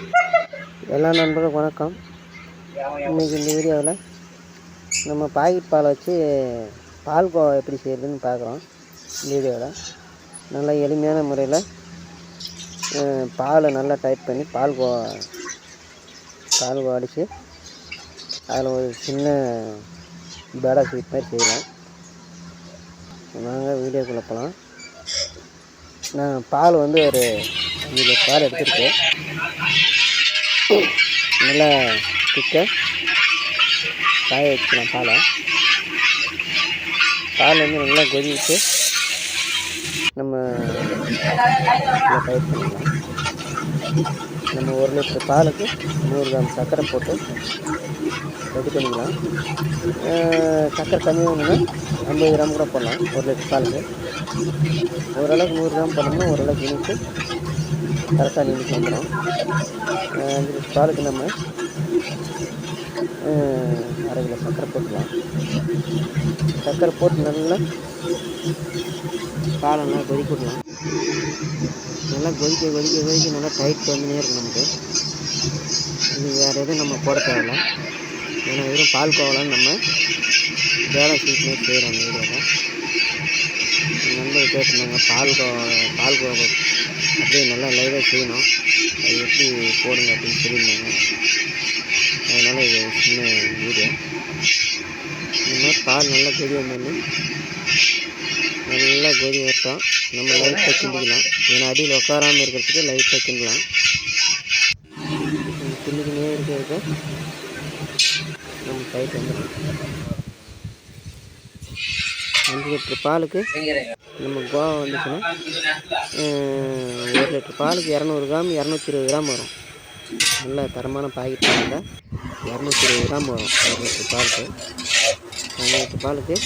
எல்லா நண்பர்களும் வணக்கம். இன்றைக்கி இந்த வீடியோவில் நம்ம பாக்கெட் பாலை வச்சு பால் கோவா எப்படி செய்கிறதுன்னு பார்க்குறோம். இந்த வீடியோவில் நல்லா எளிமையான முறையில் பாலை நல்லா டைப் பண்ணி பால் கோவா பால் கோவா அடித்து அதில் ஒரு சின்ன பேடா ஸ்வீட் மாதிரி செய்யலாம் நாங்கள் வீடியோக்குள்ளே போகலாம். நான் பால் வந்து ஒரு அஞ்சு பால் எடுத்துருக்கேன். நல்லா திக்க காய வச்சுக்கலாம் பாலை. பால் வந்து நல்லா கொதிச்சு நம்ம பயிர் பண்ணிக்கலாம். நம்ம ஒரு லிட்டர் பாலுக்கு நூறு கிராம் சர்க்கரை போட்டு ரெடி பண்ணிக்கலாம். சக்கரை சர்க்கரை கம்மியாக வேணும்னா ஐம்பது கிராம் கூட போடலாம். ஒரு லிட்டர் பாலுக்கு. ஓரளவுக்கு நூறு கிராம் போனோம்னா ஓரளவுக்கு இனிப்பு கரெக்டாக நின்று வந்துடும் அஞ்சு பாலுக்கு நம்ம அரை கிலோ சர்க்கரை போட்டுக்கலாம். சர்க்கரை போட்டு நல்லா பாலை நல்லா கொதிக்க விடலாம். நல்லா கொதிக்க கொதிக்க கொதிக்க நல்லா டைட் வந்துனே இருக்கும் நமக்கு. இது வேறு எதுவும் நம்ம போட தேவையில்ல. ஏன்னா வெறும் பால் கோவலாம் நம்ம வேலை ஸ்வீட்னே செய்கிறோம் அந்த வீடியோவில் பேசுனாங்க. பால் பால் கோவா அப்படியே நல்லா லைவாக செய்யணும். அது எப்படி போடுங்க அப்படின்னு சொல்லியிருந்தாங்க. அதனால் இது சின்ன வீடியோ. இந்த மாதிரி பால் நல்லா கொதி வந்தோடனே நல்லா கொதி வரட்டும் நம்ம லைட்டாக கிண்டிக்கலாம். ஏன்னா அடியில் உட்காராமல் இருக்கிறதுக்கு லைட்டாக கிண்டலாம். கிண்டிக்கினே இருக்க நம்ம டைட் வந்துடும் அஞ்சு லிட்டர் பாலுக்கு நம்ம கோவா வந்துச்சுன்னா ஒரு லிட்டர் பாலுக்கு இரநூறு கிராம் இரநூத்தி இருபது கிராம் வரும். நல்ல தரமான பாக்கெட் இருந்தால் இரநூத்தி இருபது கிராம் வரும் ஒரு லிட்டர் பாலுக்கு. ஒரு லிட்டர் பாலுக்கு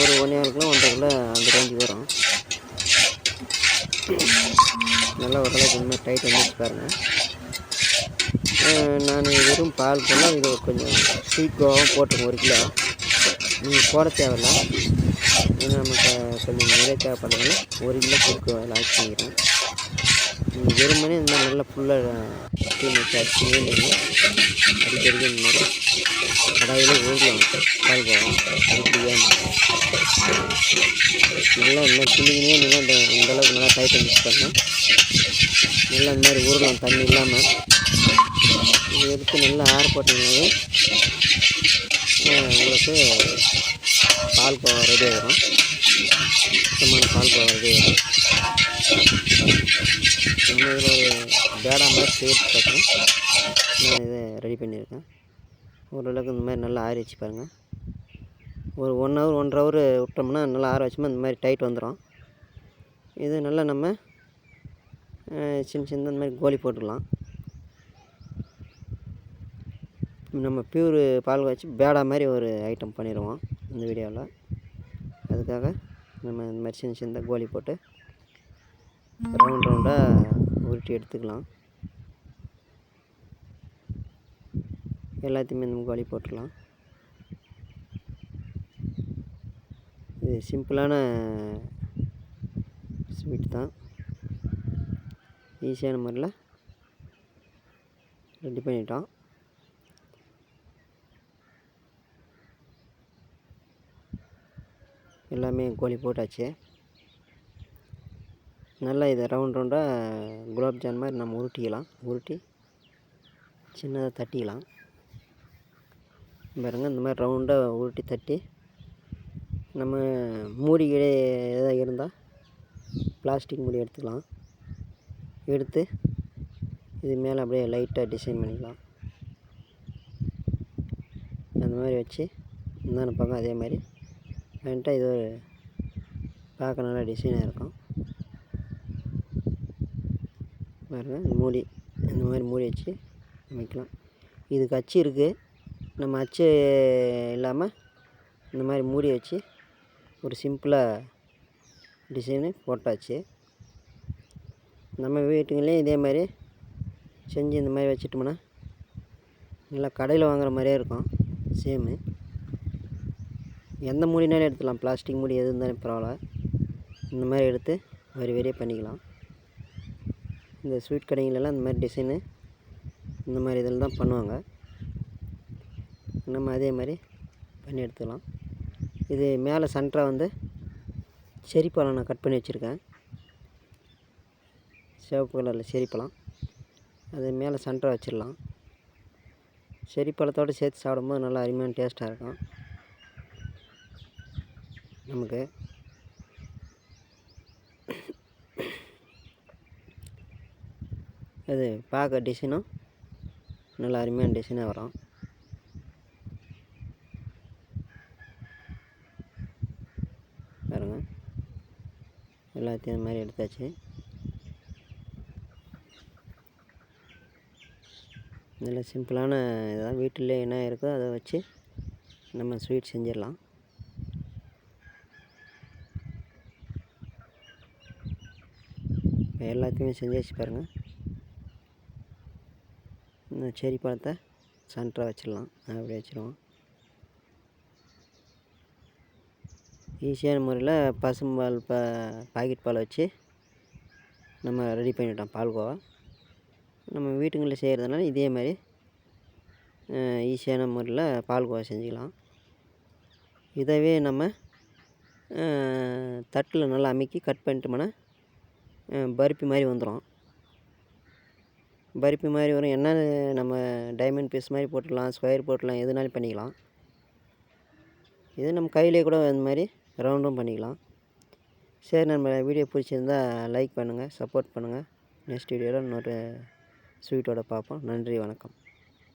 ஒரு ஒன்றே கிலோ ஒன்றரை கிலோ அந்த ரேஞ்சு வரும். நல்லா ஓரளவுக்கு இன்னும் டைட் வந்துச்சு பாருங்கள் நான் வெறும் பால் போனால் இது கொஞ்சம் ஸ்வீட் கோவாவும் போட்டிருக்கேன் ஒரு கிலோ. நீங்கள் போட தேவையில்ல. ஏன்னா நமக்கு கொஞ்சம் நிறைய தேவைப்படுறதுனால ஒரு கிலோ குறுக்கு லாக் பண்ணிக்கிறேன். நீங்கள் வெறுமனே இந்த மாதிரி நல்லா ஃபுல்லாக டீ வச்சு அடிச்சுனே நீங்கள் அடிக்கடிக்கு இந்த மாதிரி கடாயில் ஓடுவோம் பால் போவோம் நல்லா இந்த துணிங்கனே நல்லா இந்த இந்த அளவுக்கு நல்லா டைட் பண்ணி பாருங்க நல்லா இந்த மாதிரி ஊறலாம். தண்ணி இல்லாமல் இது எடுத்து நல்லா ஆற போட்டிங்கனாவே உங்களுக்கு பால் கோவா ரெடி ஆகிடும் சுத்தமான பால் கோவா ரெடி ஆகிடும் நம்ம இதில் ஒரு பேடா மாதிரி சேர்த்து பார்க்குறேன் நான் இதை ரெடி பண்ணியிருக்கேன். ஓரளவுக்கு இந்த மாதிரி நல்லா ஆறி வச்சு பாருங்கள் ஒரு ஒன் ஹவர் ஒன்றரை ஹவர் விட்டோம்னா நல்லா ஆற வச்சோம்னா இந்த மாதிரி டைட் வந்துடும் இது நல்லா நம்ம சின்ன சின்ன இந்த மாதிரி கோலி போட்டுக்கலாம் நம்ம பியூர் பால் வச்சு பேடா மாதிரி ஒரு ஐட்டம் பண்ணிடுவோம் இந்த வீடியோவில். அதுக்காக நம்ம இந்த மாதிரி சின்ன சின்ன கோலி போட்டு ரவுண்ட் ரவுண்டாக உருட்டி எடுத்துக்கலாம். எல்லாத்தையுமே நம்ம கோலி போட்டுடலாம் இது சிம்பிளான ஸ்வீட் தான். ஈஸியான முறையில் ரெடி பண்ணிட்டோம். எல்லாமே கோலி போட்டாச்சு. நல்லா இதை ரவுண்ட் ரவுண்டாக குலாப் ஜான் மாதிரி நம்ம உருட்டிக்கலாம். உருட்டி சின்னதாக தட்டிக்கலாம். பாருங்கள் இந்த மாதிரி ரவுண்டாக உருட்டி தட்டி நம்ம மூடி எதாவது இருந்தால் பிளாஸ்டிக் மூடி எடுத்துக்கலாம். எடுத்து இது மேலே அப்படியே லைட்டாக டிசைன் பண்ணிக்கலாம். அந்த மாதிரி வச்சு இந்தான பக்கம் அதே மாதிரி வந்துட்டா இது ஒரு பார்க்க நல்லா டிசைனாக இருக்கும். பாருங்கள் மூடி இந்த மாதிரி மூடி வச்சு வைக்கலாம் இதுக்கு அச்சு இருக்குது நம்ம அச்சு இல்லாமல் இந்த மாதிரி மூடி வச்சு ஒரு சிம்பிளாக டிசைனு போட்டாச்சு. நம்ம வீட்டுங்களே இதே மாதிரி செஞ்சு இந்த மாதிரி வச்சுட்டோம்னா நல்லா கடையில் வாங்குகிற மாதிரியே இருக்கும். சேமு. எந்த மூடினாலும் எடுத்துக்கலாம். பிளாஸ்டிக் மூடி எது இருந்தாலும் பரவாயில்ல. இந்த மாதிரி எடுத்து வரி வரியாக பண்ணிக்கலாம். இந்த ஸ்வீட் கடைங்களெல்லாம் இந்த மாதிரி டிசைனு இந்த மாதிரி இதில் தான் பண்ணுவாங்க. நம்ம அதே மாதிரி பண்ணி எடுத்துக்கலாம். இது மேலே சென்டராக வந்து செரி பழம் நான் கட் பண்ணி வச்சுருக்கேன். சிவப்பு கலரில் செரி பழம் அது மேலே சென்டராக வச்சிடலாம். செரி பழத்தோடு சேர்த்து சாப்பிடும்போது நல்லா அருமையான டேஸ்ட்டாக இருக்கும். நமக்கு. அது பார்க்க டிசைனும் நல்லா அருமையான டிசைனாக வரும். பாருங்கள் எல்லாத்தையும் இந்த மாதிரி எடுத்தாச்சு. நல்ல சிம்பிளான இதான் வீட்டிலே என்ன இருக்கோ அதை வச்சு நம்ம ஸ்வீட் செஞ்சிடலாம். இப்போ எல்லாத்தையுமே செஞ்சாச்சு பாருங்கள் இந்த செரி பழத்தை சென்டராக வச்சிடலாம். அப்படி வச்சுருவோம் ஈஸியான முறையில் பசும்பால் ப பாக்கெட் பால் வச்சு நம்ம ரெடி பண்ணிட்டோம் பால்கோவா. நம்ம வீட்டுங்களில் செய்கிறதுனால இதே மாதிரி ஈஸியான முறையில் பால்கோவா செஞ்சுக்கலாம். இதவே நம்ம தட்டில் நல்லா அமுக்கி கட் பண்ணிட்டோம்னா பருப்பி மாதிரி வந்துடும் பருப்பி மாதிரி வரும். என்ன நம்ம டைமண்ட் பீஸ் மாதிரி போட்டுடலாம் ஸ்கொயர் போட்டுடலாம் எதுனாலும் பண்ணிக்கலாம். இது நம்ம கையிலே கூட இந்த மாதிரி ரவுண்டும் பண்ணிக்கலாம். சரி நம்ம வீடியோ பிடிச்சிருந்தா லைக் பண்ணுங்கள் சப்போர்ட் பண்ணுங்கள் நெக்ஸ்ட் வீடியோவில் இன்னொரு ஸ்வீட்டோட பார்ப்போம். நன்றி வணக்கம்.